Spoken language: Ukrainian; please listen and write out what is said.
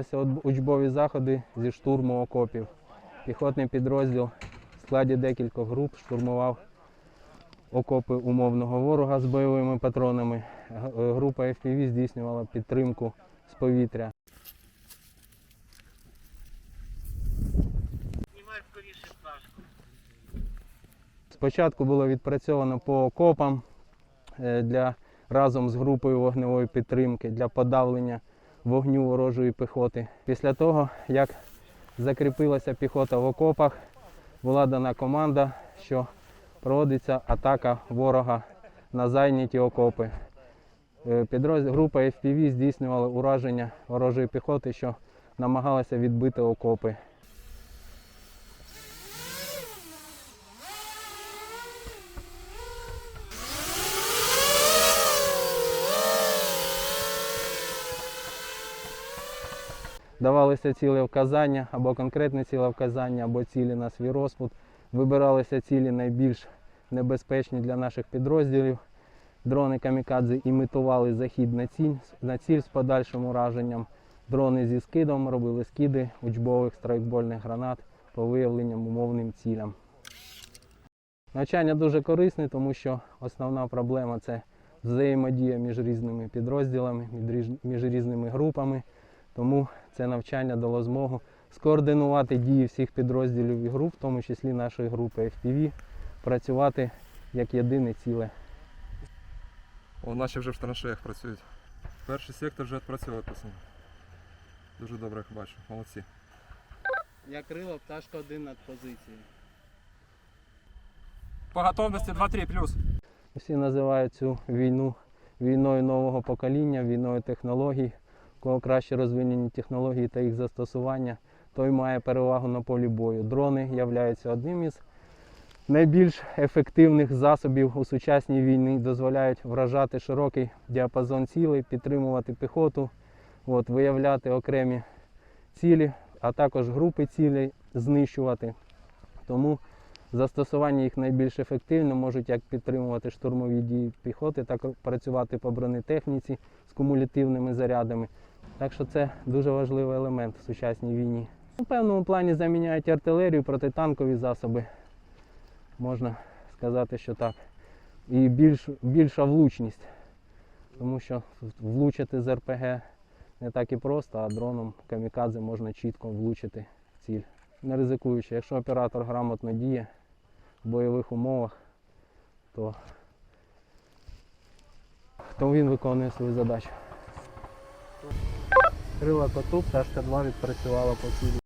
Відбувалися учбові заходи зі штурму окопів. Піхотний підрозділ в складі декількох груп штурмував окопи умовного ворога з бойовими патронами. Е, Група FPV здійснювала підтримку з повітря. Спочатку було відпрацьовано по окопам е, для, разом з групою вогневої підтримки для подавлення вогню ворожої піхоти. Після того, як закріпилася піхота в окопах, була дана команда, що проводиться атака ворога на зайняті окопи. Підроз... Група FPV здійснювала ураження ворожої піхоти, що намагалася відбити окопи. Давалися цілі вказання або конкретне ціле вказання, або цілі на свій розпуд. Вибиралися цілі найбільш небезпечні для наших підрозділів. Дрони камікадзе імітували захід на ціль, на ціль з подальшим ураженням. Дрони зі скидом робили скиди учбових страйкбольних гранат по виявленням умовним цілям. Навчання дуже корисне, тому що основна проблема це взаємодія між різними підрозділами, між різними групами. Тому це навчання дало змогу скоординувати дії всіх підрозділів і груп, в тому числі нашої групи FPV, працювати як єдине ціле. О, наші вже в траншеях працюють. Перший сектор вже відпрацьовує пацани. Дуже добре їх бачу. Молодці. Я крила пташка один над позицією. По готовності 2-3 плюс. Всі називають цю війну війною нового покоління, війною технологій. Кого краще розвинені технології та їх застосування, той має перевагу на полі бою. Дрони являються одним із найбільш ефективних засобів у сучасній війні, дозволяють вражати широкий діапазон цілей, підтримувати піхоту, от, виявляти окремі цілі, а також групи цілей знищувати. Тому Застосування їх найбільш ефективно можуть як підтримувати штурмові дії піхоти, так працювати по бронетехніці з кумулятивними зарядами. Так що це дуже важливий елемент в сучасній війні. У певному плані заміняють артилерію, протитанкові засоби. Можна сказати, що так. І більш, більша влучність, тому що влучити з РПГ не так і просто, а дроном камікадзе можна чітко влучити в ціль. Не ризикуючи, якщо оператор грамотно діє в бойових умовах, то, то він виконує свою задачу. Крила коту, пташка 2 відпрацювала по цілі.